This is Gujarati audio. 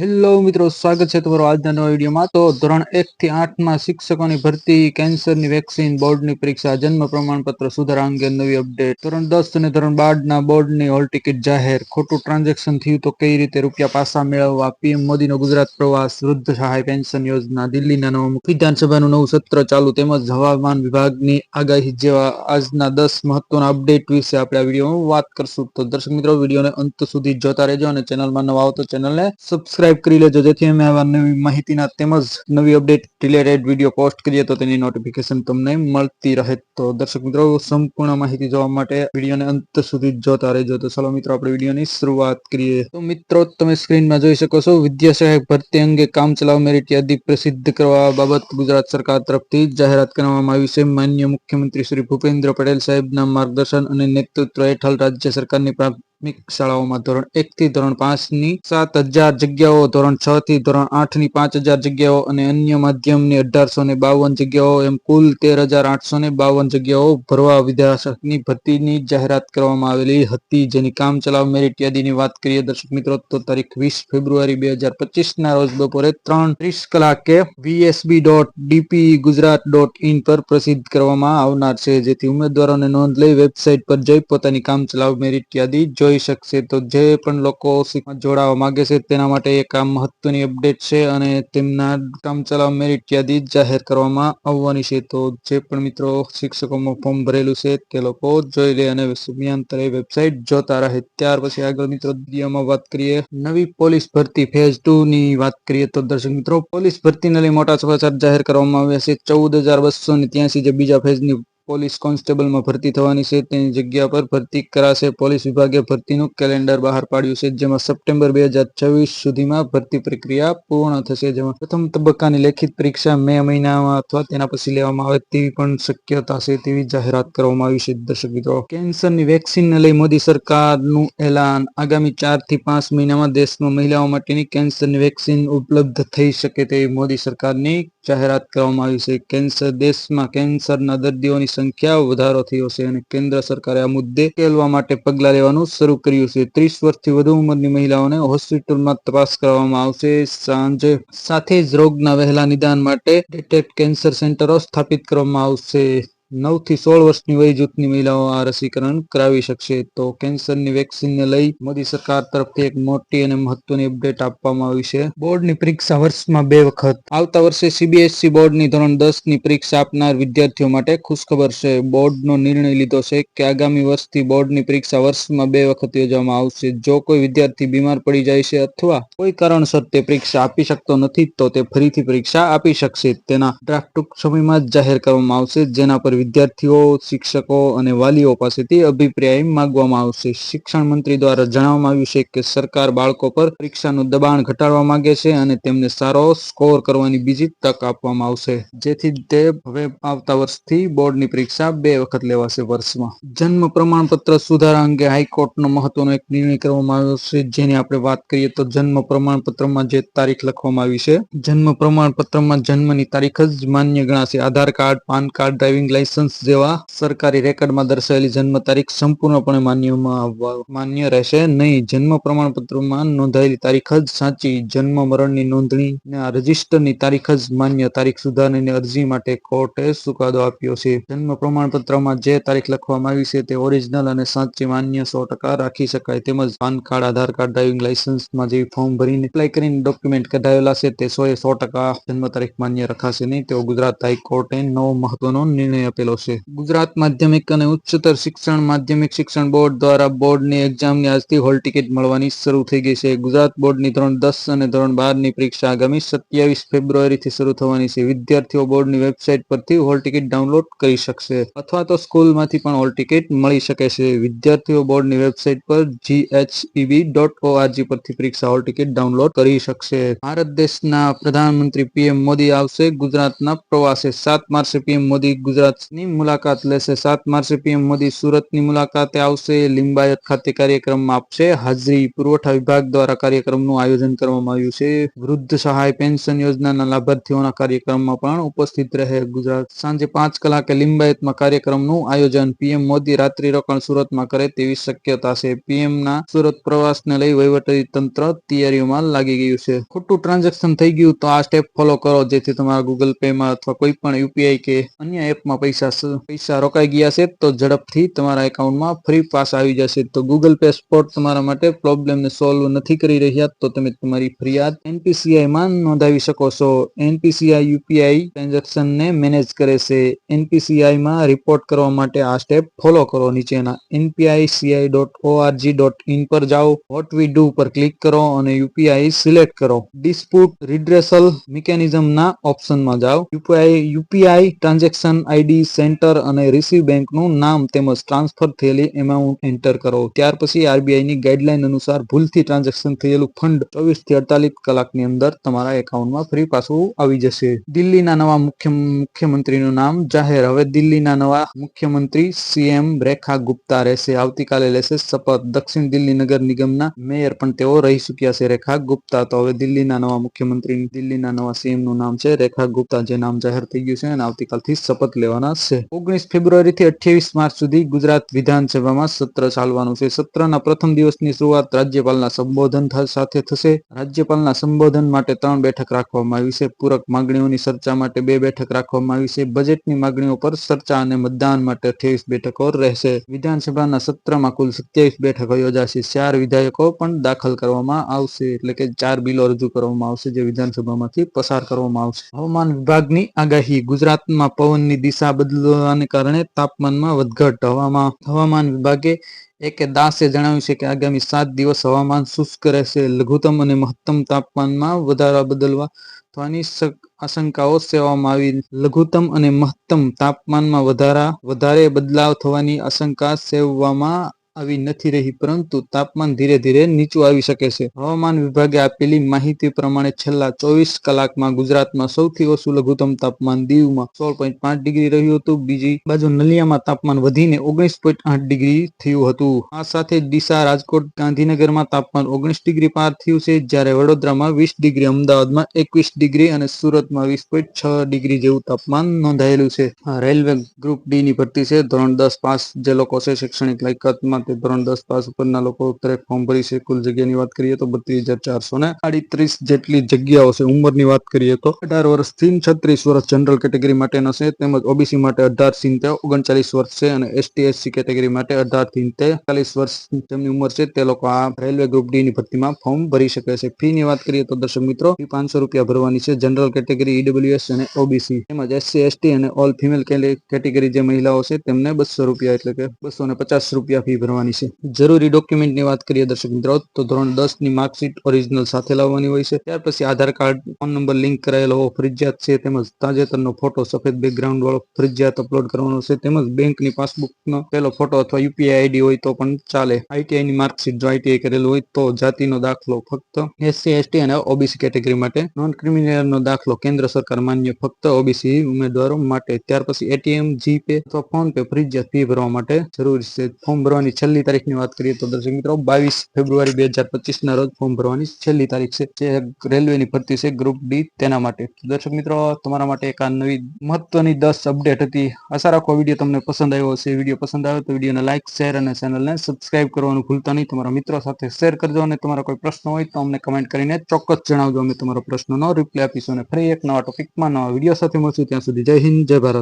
હેલો મિત્રો, સ્વાગત છે તમારો આજના નવા વિડીયોમાં. તો ધોરણ એક થી આઠમાં શિક્ષકોની ભરતી, કેન્સરની વેક્સિન, બોર્ડની પરીક્ષા, જન્મ પ્રમાણપત્ર સુધારા અંગે નવી અપડેટ. ધોરણ દસ અને ધોરણ બાર ના બોર્ડની હોલ ટિકિટ જાહેર. ખોટું ટ્રાન્ઝેક્શન થયું તો કઈ રીતે રૂપિયા પાસા મેળવવા? પીએમ મોદીનો ગુજરાત પ્રવાસ, વૃદ્ધ સહાય પેન્શન યોજના, દિલ્હીના નવા વિધાનસભાનું નવું સત્ર ચાલુ, તેમજ હવામાન વિભાગની આગાહી જેવા આજના દસ મહત્વના અપડેટ વિશે આપણે આ વિડીયોમાં વાત કરશું. તો દર્શક મિત્રો, વિડીયોને અંત સુધી જોતા રહેજો અને ચેનલમાં નવા આવો ચેનલને સબસ્ક્રાઇબ સબસ્ક્રાઇબ કરી લેજો, જેથી અમે આવા નવી માહિતીના તેમજ નવી અપડેટ રિલેટેડ વીડિયો પોસ્ટ કરીએ તો તેની નોટિફિકેશન તમને મળતી રહે. તો દર્શક મિત્રો, સંપૂર્ણ માહિતી જોવા માટે વિડીયોને અંત સુધી જોતા રહેજો. તો ચાલો મિત્રો, આપણે વિડીયોની શરૂઆત કરીએ. તો મિત્રો, તમે સ્ક્રીનમાં જોઈ શકો છો વિદ્યા સહાયક ભરતી અંગે કામ ચલાવ મેરિટ યાદી પ્રસિદ્ધ કરવા બાબત ગુજરાત સરકાર તરફથી જાહેરાત કરવામાં આવી છે. માન્ય મુખ્યમંત્રી શ્રી ભૂપેન્દ્ર પટેલ સાહેબના માર્ગદર્શન અને નેતૃત્વ હેઠળ રાજ્ય સરકારની પ્રાથમિક શાળાઓમાં ધોરણ એક થી ધોરણ પાંચની સાત હજાર જગ્યાઓ, ધોરણ છ થી ધોરણ આઠની પાંચ હજાર જગ્યાઓ અને અન્ય માધ્યમની અઢારસો ને બાવન જગ્યાઓ એમ કુલ તેર હજાર આઠસો ને બાવન જગ્યાઓ ભરવા વિદ્યાર્થીની ભરતીની જાહેરાત કરવામાં આવેલી હતી. જેની કામ ચલાવ મેરિટ યાદીની વાત કરીએ, દર્શક મિત્રો, તો તારીખ વીસ ફેબ્રુઆરી બે હજાર પચીસ ના રોજ બપોરે ત્રણ ત્રીસ કલાકે VSB dot DP Gujarat dot in પર પ્રસિદ્ધ કરવામાં આવનાર છે. જેથી ઉમેદવારોને નોંધ લઈ વેબસાઇટ પર જઈ પોતાની કામ ચલાવ મેરિટ યાદી જોઈ શકશે તો જે પણ લોકો જોડાવા માંગે છે તેના માટે એક આ મહત્વની અપડેટ છે અને તેમના કામ ચલાવ મેરિટ યાદી જાહેર કરવામાં આવવાની છે. તો જે પણ મિત્રો શિક્ષકોમાં ફોર્મ ભરેલું છે તે લોકો જોઈ લે અને સમયાંતરે વેબસાઇટ જોતા રહે. ત્યાર પછી આગળ મિત્રો વિડીયોમાં વાત કરીએ નવી પોલીસ ભરતી ફેઝ ટુ ની વાત કરીએ તો દર્શક મિત્રો પોલીસ ભરતીને લઈ મોટા સમાચાર જાહેર કરવામાં આવ્યા છે. ચૌદ હજાર બસો ને ત્યાંસી જે બીજા ફેઝની પોલીસ કોન્સ્ટેબલમાં ભરતી થવાની છે. તેની જગ્યા પર ભરતી કરાશે. પોલીસ વિભાગે ભરતીનું કેલેન્ડર બહાર પાડ્યું છે. જેમાં સપ્ટેમ્બર બે હજાર છવ્વીસ સુધીમાં ભરતી પ્રક્રિયા પૂર્ણ થશે. જેમાં પ્રથમ તબક્કાની લેખિત પરીક્ષા મે મહિનામાં અથવા તેના પછી લેવામાં આવે તેવી પણ શક્યતા છે તેવી જાહેરાત કરવામાં આવી છે. દર્શક મિત્રો, કેન્સરની વેક્સિનને લઈ મોદી સરકારનું એલાન. આગામી ચારથી પાંચ મહિનામાં દેશમાં મહિલાઓ માટેની કેન્સરની વેક્સિન ઉપલબ્ધ થઈ શકે તેવી મોદી સરકારની જાહેરાત કરવામાં આવી છે. કેન્સર, દેશમાં કેન્સરના દર્દીઓની સંખ્યા વધારો થયો છે અને કેન્દ્ર સરકારે આ મુદ્દે ઉકેલવા માટે પગલાં લેવાનું શરૂ કર્યું છે. ત્રીસ વર્ષથી વધુ ઉંમરની મહિલાઓને હોસ્પિટલમાં તપાસ કરવામાં આવશે. સાંજે સાથે જ રોગના વહેલા નિદાન માટે ડિટેક્ટ કેન્સર સેન્ટરો સ્થાપિત કરવામાં આવશે. નવથી સોળ વર્ષની વય જૂથની મહિલાઓ આ રસીકરણ કરાવી શકશે. તો કેન્સરની વેક્સિનને લઈ મોદી સરકાર તરફથી એક મોટી અને મહત્વની અપડેટ આપવામાં આવી છે. બોર્ડની પરીક્ષા વર્ષમાં બે વખત. આવતા વર્ષે સીબીએસસી બોર્ડની ધોરણ દસની પરીક્ષા આપનાર વિદ્યાર્થીઓ માટે ખુશખબર છે. બોર્ડનો નિર્ણય લીધો છે કે આગામી વર્ષથી બોર્ડની પરીક્ષા વર્ષમાં બે વખત યોજવામાં આવશે. જો કોઈ વિદ્યાર્થી બીમાર પડી જાય છે અથવા કોઈ કારણસર તે પરીક્ષા આપી શકતો નથી, તો તે ફરીથી પરીક્ષા આપી શકશે. તેના ડ્રાફ્ટ ટૂંક સમયમાં જ જાહેર કરવામાં આવશે, જેના પર વિદ્યાર્થીઓ, શિક્ષકો અને વાલીઓ પાસેથી અભિપ્રાય માંગવામાં આવશે. શિક્ષણ મંત્રી દ્વારા જણાવવામાં આવ્યું છે કે સરકાર બાળકો પર પરીક્ષાનું દબાણ ઘટાડવા માંગે છે અને તેમને સારો સ્કોર કરવાની બીજી તક આપવામાં આવશે. જેથી તે હવે આવતા વર્ષથી બોર્ડની પરીક્ષા બે વખત લેવાશે વર્ષમાં. જન્મ પ્રમાણપત્ર સુધારા અંગે હાઈકોર્ટનો મહત્વનો એક નિર્ણય કરવામાં આવ્યો છે. જેની આપણે વાત કરીએ તો જન્મ પ્રમાણપત્રમાં જે તારીખ લખવામાં આવી છે, જન્મ પ્રમાણપત્રમાં જન્મની તારીખ જ માન્ય ગણાશે. Aadhaar card, PAN card, driving licence licence જેવા સરકારી રેકર્ડમાં દર્શાવેલી જન્મ તારીખ સંપૂર્ણપણે માન્યમાં માન્ય રહેશે નહીં. જન્મ પ્રમાણપત્રમાં નોંધાયેલી તારીખ જ સાચી. જન્મ મરણની નોંધણી રજીસ્ટરની તારીખ જ માન્ય. તારીખ સુધારણીની અરજી માટે કોર્ટે ચુકાદો આપ્યો છે. જન્મ પ્રમાણપત્રમાં જે તારીખ લખવામાં આવી છે તે ઓરિજિનલ અને સાચી માન્ય સો ટકા રાખી શકાય. તેમજ PAN card, Aadhaar card, driving લાયસન્સમાં જેવી ફોર્મ ભરીને એપ્લાય કરીને ડોક્યુમેન્ટ કઢાવેલા છે તે સો એ સો ટકા જન્મ તારીખ માન્ય રખાશે નહીં. તેવો ગુજરાત હાઈકોર્ટે નવો મહત્વનો નિર્ણય આપેલો આપેલો છે. ગુજરાત માધ્યમિક અને ઉચ્ચતર શિક્ષણ માધ્યમિક શિક્ષણ બોર્ડ દ્વારા બોર્ડની એક્ઝામની આજથી હોલ ટિકિટ મળવાની શરૂ થઈ ગઈ છે. ગુજરાત બોર્ડની ધોરણ દસ અને ધોરણ બારની પરીક્ષા આગામી સત્યાવીસ ફેબ્રુઆરીથી શરૂ થવાની છે. વિદ્યાર્થીઓ બોર્ડની વેબસાઇટ પરથી હોલ ટિકિટ ડાઉનલોડ કરી શકશે અથવા તો સ્કૂલમાંથી પણ હોલ ટિકિટ મળી શકે છે. વિદ્યાર્થીઓ બોર્ડની વેબસાઇટ પર જીએચઈબી ડોટ ઓઆરજી પરથી પરીક્ષા હોલ ટિકિટ ડાઉનલોડ કરી શકશે. ભારત દેશના પ્રધાનમંત્રી પીએમ મોદી આવશે. ગુજરાતના પ્રવાસે સાત માર્ચે પીએમ મોદી ગુજરાત ની મુલાકાત લેશે. સાત માર્ચે પીએમ મોદી સુરતની મુલાકાતે આવશે. લિંબાયત ખાતે કાર્યક્રમમાં આપશે. હાજરી પુરવઠા વિભાગ દ્વારા કાર્યક્રમનું આયોજન કરવામાં આવ્યું છે. વૃદ્ધ સહાય પેન્શન યોજનાના લાભાર્થીઓના કાર્યક્રમમાં પણ ઉપસ્થિત રહે ગુજરાત. સાંજે પાંચ કલાકે લિંબાયતમાં કાર્યક્રમનું આયોજન પીએમ મોદી રાત્રિ રોકાણ સુરતમાં કરે તેવી શક્યતા છે. પીએમના સુરત પ્રવાસને લઈ વહીવટી તંત્ર તૈયારીઓમાં લાગી ગયું છે. ખોટું ટ્રાન્ઝેક્શન થઈ ગયું તો આ સ્ટેપ ફોલો કરો. જેથી તમારા ગૂગલ પે માં અથવા કોઈ પણ યુપીઆઈ કે અન્ય એપમાં પૈસા સ- પૈસા રોકાઈ ગયા છે તો ઝડપથી તમારા એકાઉન્ટમાં ફ્રી પાસ આવી જશે. તો ગૂગલ પે સ્પોર્ટ તમારા માટે પ્રોબ્લેમને સોલ્વ નથી કરી રહ્યા તો તમે તમારી ફરિયાદ એનપીસીઆઈમાં નોંધાવી શકો છો. એનપીસીઆઈ યુપીઆઈ ટ્રાન્ઝેક્શન ને મેનેજ કરે છે. એનપીસીઆઈમાં રિપોર્ટ કરવા માટે આ સ્ટેપ ફોલો કરો. નીચેના NPCI dot org dot in પર જાઓ. વોટ વી ડુ પર ક્લિક કરો અને યુપીઆઈ સિલેક્ટ કરો. ડિસ્પ્યુટ રિડ્રેસલ મિકેનિઝમના ઓપ્શનમાં જાઓ. UPI UPI transaction ID centre અને રિસીવ બેંકનું નામ તેમજ ટ્રાન્સફર થયેલી એમાઉન્ટ એન્ટર કરો. ત્યાર પછી આરબીઆઈ ની ગાઈડલાઈન અનુસાર ભૂલથી ટ્રાન્ઝેક્શન થયેલું ફંડ ચોવીસથી અડતાલીસ કલાકની અંદર તમારા એકાઉન્ટમાં ફ્રી પાછું આવી જશે. દિલ્હીના નવા મુખ્ય મુખ્યમંત્રીનું નામ જાહેર. હવે દિલ્હીના નવા મુખ્યમંત્રી સીએમ રેખા ગુપ્તા રહેશે. આવતીકાલે લેશે શપથ. દક્ષિણ દિલ્હી નગર નિગમના મેયર પણ તેઓ રહી ચુક્યા છે રેખા ગુપ્તા. તો હવે દિલ્હીના નવા મુખ્યમંત્રી દિલ્હીના નવા સીએમનું નામ છે રેખા ગુપ્તા. જે નામ જાહેર થઈ ગયું છે અને આવતીકાલથી શપથ લેવાના છે ઓગણીસ ફેબ્રુઆરી થી અઠ્યાવીસ માર્ચ સુધી ગુજરાત વિધાનસભામાં સત્ર ચાલવાનું છે. સત્રના પ્રથમ દિવસની શરૂઆત રાજ્યપાલના સંબોધન સાથે થશે. રાજ્યપાલના સંબોધન માટે ત્રણ બેઠક રાખવામાં આવી છે. પૂરક માંગણીઓની ચર્ચા માટે બે બેઠક રાખવામાં આવી છે. બજેટની માંગણીઓ પર ચર્ચા અને મતદાન માટે અઠ્યાવીસ બેઠકો રહેશે. વિધાનસભાના સત્રમાં કુલ સત્યાવીસ બેઠકો યોજાશે. ચાર વિધેયકો પણ દાખલ કરવામાં આવશે. એટલે કે ચાર બિલો રજૂ કરવામાં આવશે, જે વિધાનસભામાંથી પસાર કરવામાં આવશે. હવામાન વિભાગની આગાહી. ગુજરાતમાં પવનની દિશા બદલવાને કારણે તાપમાનમાં વધઘટ હવામાં, હવામાન વિભાગે એકે દાસે જણાવ્યું છે કે આગામી સાત દિવસ હવામાન શુષ્ક રહેશે. લઘુત્તમ અને મહત્તમ તાપમાનમાં વધારા બદલવા થવાની આશંકાઓ સેવામાં આવી. લઘુત્તમ અને મહત્તમ તાપમાનમાં વધારા, વધારે બદલાવ થવાની આશંકા સેવવામાં આવી નથી રહી, પરંતુ તાપમાન ધીરે ધીરે નીચું આવી શકે છે. હવામાન વિભાગે આપેલી માહિતી પ્રમાણે છેલ્લા ચોવીસ કલાકમાં ગુજરાતમાં સૌથી ઓછું લઘુત્તમ તાપમાન દીવમાં સોળ પોઈન્ટ પાંચ ડિગ્રી રહ્યું હતું. બીજી બાજુ નલિયામાં તાપમાન વધીને ઓગણીસ પોઈન્ટ આઠ ડિગ્રી થયું હતું. આ સાથે ડીસા, રાજકોટ, ગાંધીનગરમાં તાપમાન ઓગણીસ ડિગ્રી પાર થયું છે, જ્યારે વડોદરામાં વીસ ડિગ્રી, અમદાવાદમાં એકવીસ ડિગ્રી અને સુરતમાં વીસ પોઈન્ટ છ ડિગ્રી જેવું તાપમાન નોંધાયેલું છે. રેલવે ગ્રુપ ડી ની ભરતી છે. ધોરણ દસ પાસ જે લોકો છે, શૈક્ષણિક લાયકાતમાં તે ધોરણ દસ પાસ ઉપરના લોકો દરેક ફોર્મ ભરી છે. કુલ જગ્યાની વાત કરીએ તો બત્રીસ હજાર ચારસો ને આડત્રીસ જેટલી જગ્યાઓ છે. ઉંમરની વાત કરીએ તો અઢાર વર્ષથી છત્રીસ વર્ષ જનરલ કેટેગરી માટેનો છે. તેમજ ઓબીસી માટે અઢારથી તે ઓગણચાલીસ વર્ષ છે અને એસટી એસસી કેટેગરી માટે અઢારથી ચાલીસ વર્ષ જેમની ઉંમર છે. તે લોકો આ રેલવે ગ્રુપ ડી ની ભરતીમાં ફોર્મ ભરી શકે છે. ફી ની વાત કરીએ તો દર્શક મિત્રો ફી પાંચસો રૂપિયા ભરવાની છે જનરલ કેટેગરી ઈડબ્લ્યુએસ અને ઓબીસી તેમજ એસસી એસટી અને ઓલ ફિમેલ કેટેગરી જે મહિલાઓ છે તેમને બસો રૂપિયા એટલે કે બસો ને પચાસ રૂપિયા ફી ભરવાની છે. જરૂરી ડોક્યુમેન્ટની વાત કરીએ દર્શક મિત્રો, તો ધોરણ દસની માર્કશીટ ઓરિજિનલ સાથે લાવવાની હોય છે. ત્યાર પછી Aadhaar card phone number link કરાયેલો હોવો ફરજિયાત છે. તેમજ તાજેતરનો ફોટો સફેદ બેકગ્રાઉન્ડ વાળો ફરજિયાત અપલોડ કરવાનો છે. તેમજ બેંકની પાસબુકનો પહેલો ફોટો અથવા યુપીઆઈ આઈડી હોય તો પણ ચાલે. આઈટીઆઈ ની માર્કશીટ જો આઈટીઆઈ કરેલું હોય તો જાતિનો દાખલો ફક્ત એસસી એસટી અને ઓબીસી કેટેગરી માટે. નોન ક્રિમિનલ નો દાખલો કેન્દ્ર સરકાર માન્ય ફક્ત ઓબીસી ઉમેદવારો માટે. ત્યાર પછી એટીએમ જીપે અથવા ફોન પે ફરજિયાત ફી ભરવા માટે જરૂરી છે. ફોર્મ ભરવાની છેલ્લી તારીખની વાત કરીએ તો દર્શક મિત્રો, બાવીસ ફેબ્રુઆરી બે હજાર પચીસ ના રોજ ફોર્મ ભરવાની છેલ્લી તારીખ છે. જે રેલવેની ભરતી છે ગ્રુપ ડી તેના માટે. દર્શક મિત્રો, તમારા માટે એક આ નવી મહત્વની દસ અપડેટ હતી. આશા રાખો વીડિયો તમને પસંદ આવ્યો હશે. વીડિયો પસંદ આવે તો વિડીયોને લાઇક શેર અને ચેનલને સબસ્ક્રાઇબ કરવાનું ભૂલતા નહીં. તમારા મિત્રો સાથે શેર કરજો અને તમારા કોઈ પ્રશ્ન હોય તો અમને કમેન્ટ કરીને ચોક્કસ જણાવજો. અમે તમારો પ્રશ્નનો રિપ્લાય આપીશું અને ફરી એક નવા ટોપિકમાં નવા વીડિયો સાથે મળશું. ત્યાં સુધી જય હિન્દ, જય ભારત.